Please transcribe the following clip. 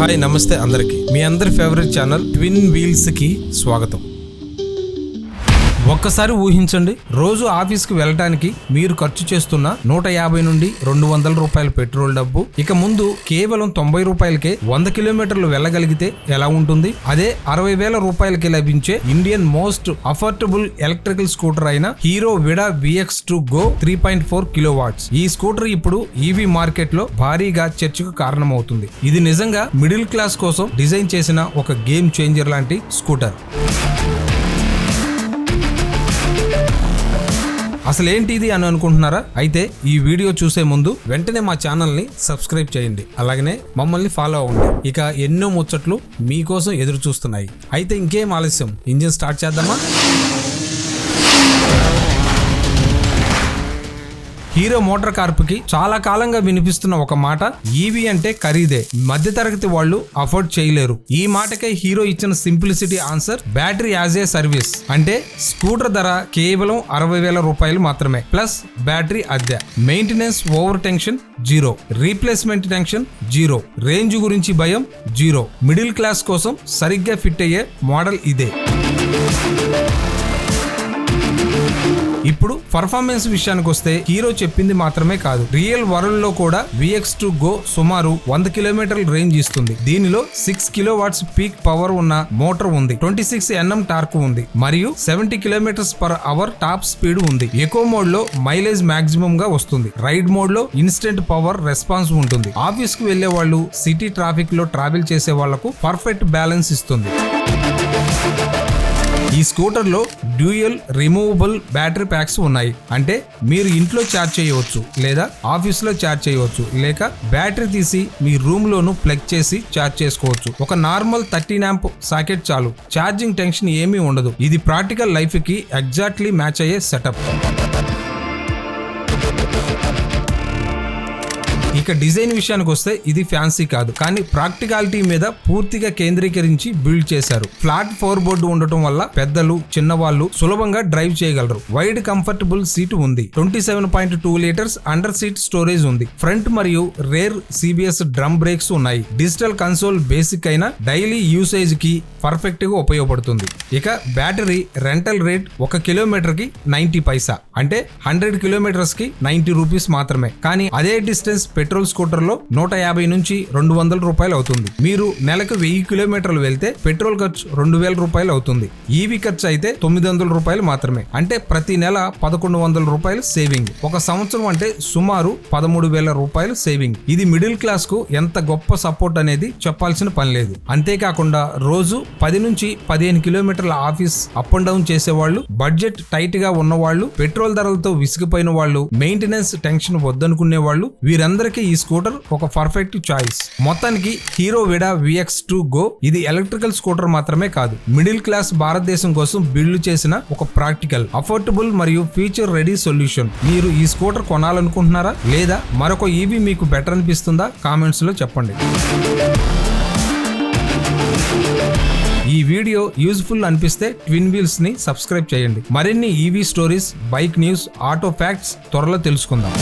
Hi నమస్తే అందరికీ. మీ అందరి ఫేవరెట్ ఛానల్ ట్విన్ వీల్స్కి స్వాగతం. ఒక్కసారి ఊహించండి రోజు ఆఫీస్కి వెళ్ళటానికి మీరు ఖర్చు చేస్తున్న నూట యాభై నుండి రెండు వందల రూపాయల పెట్రోల్ డబ్బు. ఇక ముందు కేవలం తొంభై రూపాయలకే వంద కిలోమీటర్లు వెళ్ళగలిగితే ఎలా ఉంటుంది? అదే అరవై వేల రూపాయలకి లభించే Indian most affordable electrical scooter అయిన Hero Vida VX two go three point four kilo watts ఈ స్కూటర్ ఇప్పుడు ఈవీ మార్కెట్లో భారీగా చర్చకు కారణమవుతుంది. ఇది నిజంగా మిడిల్ క్లాస్ కోసం డిజైన్ చేసిన ఒక గేమ్ చేంజర్ లాంటి స్కూటర్. అసలు ఏంటి ఇది అని అనుకుంటున్నారా? అయితే ఈ వీడియో చూసే ముందు వెంటనే మా ఛానల్ని సబ్స్క్రైబ్ చేయండి. అలాగనే మమ్మల్ని ఫాలో అవ్వండి. ఇక ఎన్నో ముచ్చట్లు మీకోసం ఎదురు చూస్తున్నాయి అయితే ఇంకేం ఆలస్యం? ఇంజిన్ స్టార్ట్ చేద్దామా? హీరో మోటార్ కార్పుకి చాలా కాలంగా వినిపిస్తున్న ఒక మాట ఈవీ అంటే ఖరీదే. మధ్యతరగతి వాళ్ళు అఫోర్డ్ చేయలేరు. ఈ మాటకే హీరో ఇచ్చిన simplicity answer battery as a service. అంటే స్కూటర్ ధర కేవలం అరవై వేల రూపాయలు మాత్రమే ప్లస్ బ్యాటరీ అద్దె. Maintenance over tension zero. Replacement tension zero. Range గురించి భయం జీరో. మిడిల్ క్లాస్ కోసం సరిగ్గా ఫిట్ అయ్యే మోడల్ ఇదే. ఇప్పుడు పర్ఫార్మెన్స్ విషయానికి వస్తే హీరో చెప్పింది మాత్రమే కాదు. రియల్ వరల్డ్లో కూడా విఎక్స్ టు గో సుమారు వంద కిలోమీటర్ల రేంజ్ ఇస్తుంది. దీనిలో six kilo watts peak power ఉన్న మోటార్ ఉంది. ట్వంటీ సిక్స్ ఎన్ఎం టార్క్ ఉంది. మరియు seventy kilometres per hour top speed ఉంది. ఎకో మోడ్లో మైలేజ్ మాక్సిమం గా వస్తుంది. రైడ్ మోడ్లో ఇన్స్టెంట్ పవర్ రెస్పాన్స్ ఉంటుంది. ఆఫీస్కు వెళ్ళే వాళ్ళు సిటీ ట్రాఫిక్లో ట్రావెల్ చేసే వాళ్ళకు పర్ఫెక్ట్ బ్యాలెన్స్ ఇస్తుంది. ఈ స్కూటర్లో డ్యూయల్ రిమూవబుల్ బ్యాటరీ ప్యాక్స్ ఉన్నాయి. అంటే మీరు ఇంట్లో ఛార్జ్ చేయవచ్చు లేదా ఆఫీస్లో ఛార్జ్ చేయవచ్చు. లేక బ్యాటరీ తీసి మీ రూమ్ లోను ప్లగ్ చేసి ఛార్జ్ చేసుకోవచ్చు. ఒక నార్మల్ థర్టీన్ యాంప్ సాకెట్ చాలు. ఛార్జింగ్ టెన్షన్ ఏమీ ఉండదు. ఇది ప్రాక్టికల్ లైఫ్కి ఎగ్జాక్ట్లీ మ్యాచ్ అయ్యే సెటప్. ఇక డిజైన్ విషయానికి వస్తే ఇది ఫ్యాన్సీ కాదు. కానీ ప్రాక్టికాలిటీ మీద పూర్తిగా కేంద్రీకరించి బిల్డ్ చేశారు. ఫ్లాట్ ఫోర్ బోర్డు ఉండటం వల్ల పెద్దలు చిన్నవాళ్ళు సులభంగా డ్రైవ్ చేయగలరు. వైడ్ కంఫర్టబుల్ సీట్ ఉంది. Twenty seven point two litres under seat storage ఉంది. ఫ్రంట్ మరియు రేర్ సిబిఎస్ డ్రమ్ బ్రేక్స్ ఉన్నాయి. డిజిటల్ కన్సోల్ బేసిక్ అయిన డైలీ యూసేజ్కి పర్ఫెక్ట్గా ఉపయోగపడుతుంది. ఇక బ్యాటరీ రెంటల్ రేట్ ఒక కిలోమీటర్కి నైన్టీ పైసా. అంటే హండ్రెడ్ కిలోమీటర్స్కి నైన్టీ రూపీస్ మాత్రమే. కానీ అదే డిస్టెన్స్ పెట్రోల్ స్కూటర్లో నూట యాభై నుంచి రెండు వందల రూపాయలు అవుతుంది. మీరు నెలకు వెయ్యి కిలోమీటర్లు వెళ్తే పెట్రోల్ ఖర్చు రెండు వేల రూపాయలు అవుతుంది. ఈవీ ఖర్చు అయితే తొమ్మిది వందల రూపాయలు మాత్రమే. అంటే ప్రతి నెల పదకొండు వందల రూపాయలు సేవింగ్. ఒక సంవత్సరం అంటే సుమారు పదమూడు వేల రూపాయలు సేవింగ్. ఇది మిడిల్ క్లాస్కు ఎంత గొప్ప సపోర్ట్ అనేది చెప్పాల్సిన పని లేదు. అంతేకాకుండా రోజు పది నుంచి పదిహేను కిలోమీటర్ల ఆఫీస్ అప్ అండ్ డౌన్ చేసేవాళ్ళు బడ్జెట్ టైట్గా ఉన్నవాళ్ళు పెట్రోల్ ధరలతో విసిగిపోయిన వాళ్ళు మెయింటెనెన్స్ టెన్షన్ వద్దనుకునే వాళ్ళు వీరందరికీ ఈ స్కూటర్ ఒక పర్ఫెక్ట్ చాయిస్. మొత్తానికి Hero Vida VX two go. ఇది ఎలక్ట్రికల్ స్కూటర్ మాత్రమే కాదు. మిడిల్ క్లాస్ భారతదేశం కోసం బిల్డ్ చేసిన ఒక ప్రాక్టికల్ అఫోర్డబుల్ మరియు ఫ్యూచర్ రెడీ సొల్యూషన్. మీరు ఈ స్కూటర్ కొనాలనుకుంటున్నారా? లేదా మరొక ఈవీ మీకు బెటర్ అనిపిస్తుందా? కామెంట్స్లో చెప్పండి. ఈ వీడియో యూజ్ఫుల్ అనిపిస్తే ట్విన్ వీల్స్ని సబ్స్క్రైబ్ చేయండి. మరిన్ని EV stories bike news auto facts త్వరలో తెలుసుకుందాం.